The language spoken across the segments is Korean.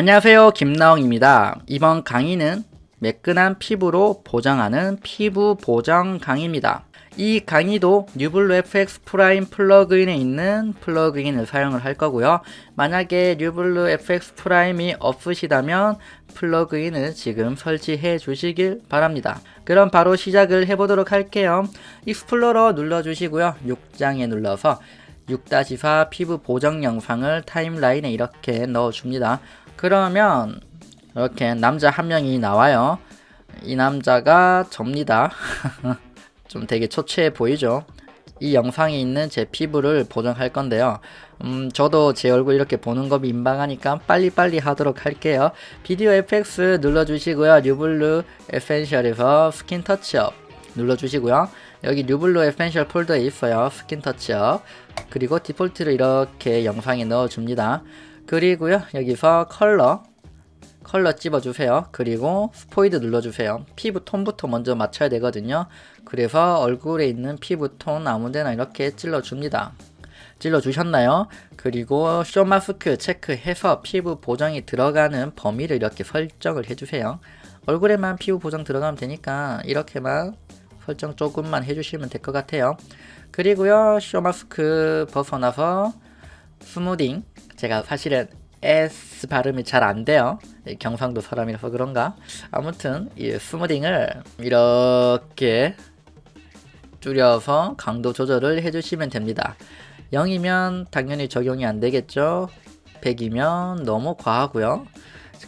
안녕하세요. 김나영입니다. 이번 강의는 매끈한 피부로 보정하는 피부 보정 강의입니다. 이 강의도 뉴블루 FX 프라임 플러그인에 있는 플러그인을 사용을 할 거고요. 만약에 뉴블루 FX 프라임이 없으시다면 플러그인을 지금 설치해 주시길 바랍니다. 그럼 바로 시작을 해보도록 할게요. 익스플로러 눌러주시고요. 6장에 눌러서 6-4 피부 보정 영상을 타임라인에 이렇게 넣어줍니다. 그러면 이렇게 남자 한 명이 나와요. 이 남자가 접니다. 좀 되게 초췌해 보이죠? 이 영상에 있는 제 피부를 보정할 건데요. 음, 저도 제 얼굴 이렇게 보는 거 민망하니까 빨리빨리 하도록 할게요. 비디오 FX 눌러주시고요. 뉴블루 에센셜에서 스킨 터치업 눌러주시고요. 여기 뉴블루 에센셜 폴더에 있어요. 스킨 터치업. 그리고 디폴트로 이렇게 영상에 넣어줍니다. 그리고요. 여기서 컬러 컬러 찝어주세요. 그리고 스포이드 눌러주세요. 피부 톤부터 먼저 맞춰야 되거든요. 그래서 얼굴에 있는 피부 톤 아무데나 이렇게 찔러줍니다. 찔러주셨나요? 그리고 쇼 마스크 체크해서 피부 보정이 들어가는 범위를 이렇게 설정을 해주세요. 얼굴에만 피부 보정 들어가면 되니까 이렇게만 설정 조금만 해주시면 될 것 같아요. 그리고요, 쇼 마스크 벗어나서 스무딩. 제가 사실은 S 발음이 잘 안 돼요. 경상도 사람이라서 그런가. 아무튼 이 스무딩을 이렇게 줄여서 강도 조절을 해주시면 됩니다. 0이면 당연히 적용이 안 되겠죠. 100이면 너무 과하고요.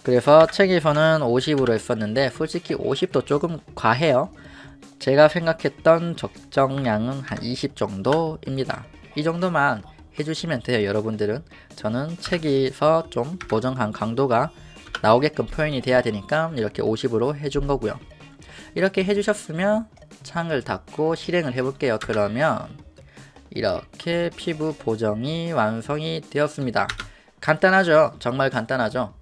그래서 책에서는 50으로 했었는데 솔직히 50도 조금 과해요. 제가 생각했던 적정량은 한 20 정도입니다. 이 정도만 해주시면 돼요, 여러분들은. 저는 책에서 좀 보정한 강도가 나오게끔 표현이 돼야 되니까 이렇게 50으로 해준 거고요. 이렇게 해주셨으면 창을 닫고 실행을 해볼게요. 그러면 이렇게 피부 보정이 완성이 되었습니다. 간단하죠? 정말 간단하죠?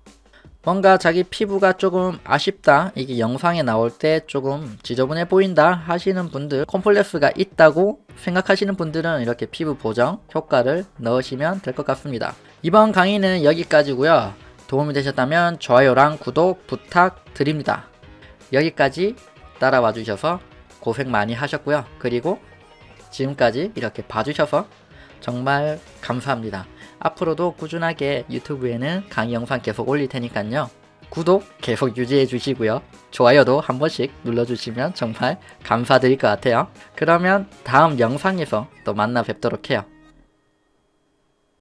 뭔가 자기 피부가 조금 아쉽다. 이게 영상에 나올 때 조금 지저분해 보인다 하시는 분들, 콤플렉스가 있다고 생각하시는 분들은 이렇게 피부 보정 효과를 넣으시면 될 것 같습니다. 이번 강의는 여기까지고요. 도움이 되셨다면 좋아요랑 구독 부탁드립니다. 여기까지 따라와 주셔서 고생 많이 하셨고요. 그리고 지금까지 이렇게 봐주셔서 정말 감사합니다. 앞으로도 꾸준하게 유튜브에는 강의 영상 계속 올릴 테니까요. 구독 계속 유지해 주시고요. 좋아요도 한 번씩 눌러주시면 정말 감사드릴 것 같아요. 그러면 다음 영상에서 또 만나 뵙도록 해요.